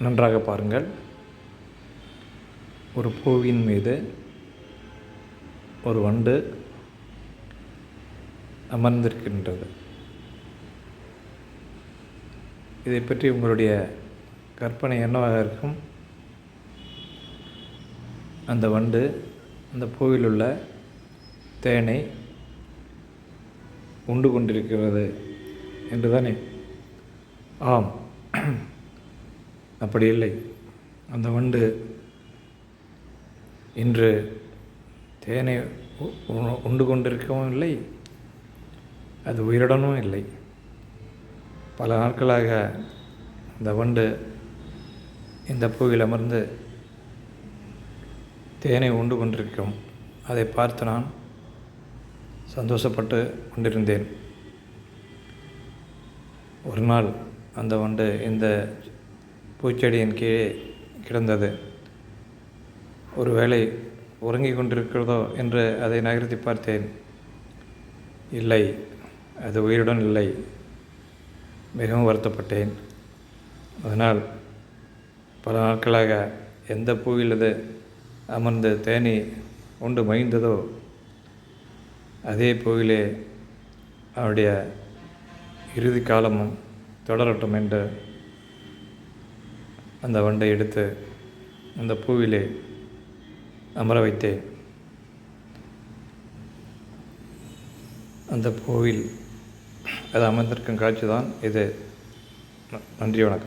நன்றாக பாருங்கள். ஒரு பூவின் மீது ஒரு வண்டு அமர்ந்திருக்கின்றது. இதை பற்றி உங்களுடைய கற்பனை என்னவாக இருக்கும்? அந்த வண்டு அந்த பூவில் உள்ள தேனை உண்டு கொண்டிருக்கிறது என்று தானே ஆம். அப்படி இல்லை. அந்த வண்டு இன்று தேனை உண்டு கொண்டிருக்கவும் இல்லை. அது உயிருடனும் இல்லை. பல நாட்களாக அந்த வண்டு இந்த பூவில் அமர்ந்து தேனை உண்டு கொண்டிருக்கும். அதை பார்த்து நான் சந்தோஷப்பட்டு கொண்டிருந்தேன். ஒரு நாள் அந்த வண்டு இந்த பூச்செடியின் கீழே கிடந்தது. ஒருவேளை உறங்கிக் கொண்டிருக்கிறதோ என்று அதை நகர்த்தி பார்த்தேன். இல்லை அது உயிருடன் இல்லை. மிகவும் வருத்தப்பட்டேன். அதனால் பல நாட்களாக எந்த பூவிலது அமர்ந்து தேனி உண்டு மகிழ்ந்ததோ அதே பூவிலே அவருடைய இறுதி காலமும் தொடரட்டும் என்று அந்த வண்டை எடுத்து அந்த பூவிலே அமர வைத்தேன். அந்த பூவில் அது அமர்ந்திருக்கும் காட்சி தான் இது. ந- நன்றி வணக்கம்.